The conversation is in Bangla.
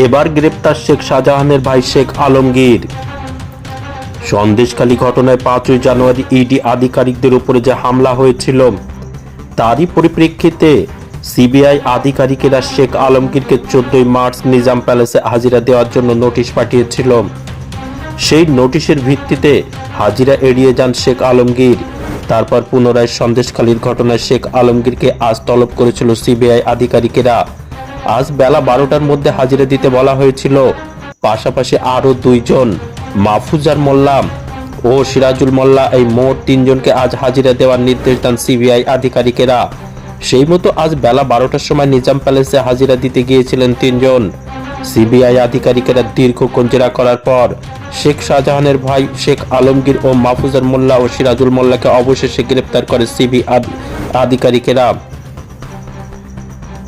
এবার গ্রেপ্তার শেখ শাহজাহানের ভাই শেখ আলমগীর। সন্দেশখালী ঘটনায় পাঁচই জানুয়ারি ইডি আধিকারিকদের উপরে যে হামলা হয়েছিল, তারই পরিপ্রেক্ষিতে সিবিআই আধিকারিকেরা শেখ আলমগীরকে চোদ্দই মার্চ নিজাম প্যালেসে হাজিরা দেওয়ার জন্য নোটিশ পাঠিয়েছিল। সেই নোটিশের ভিত্তিতে হাজিরা এড়িয়ে যান শেখ আলমগীর। তারপর পুনরায় সন্দেশখালীর ঘটনায় শেখ আলমগীরকে আজ তলব করেছিল সিবিআই আধিকারিকেরা। আজ বেলা বারোটার মধ্যে হাজিরা দিতে বলা হয়েছিল। পাশাপাশি আরও দুইজন মাহফুজার মোল্লা ও সিরাজুল মোল্লা এই মোট তিনজনকে আজ হাজিরা দেওয়ার নির্দেশ দেন সিবিআই আধিকারিকেরা। সেই মতো আজ বেলা বারোটার সময় নিজাম প্যালেসে হাজিরা দিতে গিয়েছিলেন তিনজন। সিবিআই আধিকারিকেরা দীর্ঘক্ষণ জেরা করার পর শেখ শাহজাহানের ভাই শেখ আলমগীর ও মাহফুজার মোল্লা ও সিরাজুল মোল্লাকে অবশেষে গ্রেপ্তার করে সিবি আধিকারিকেরা।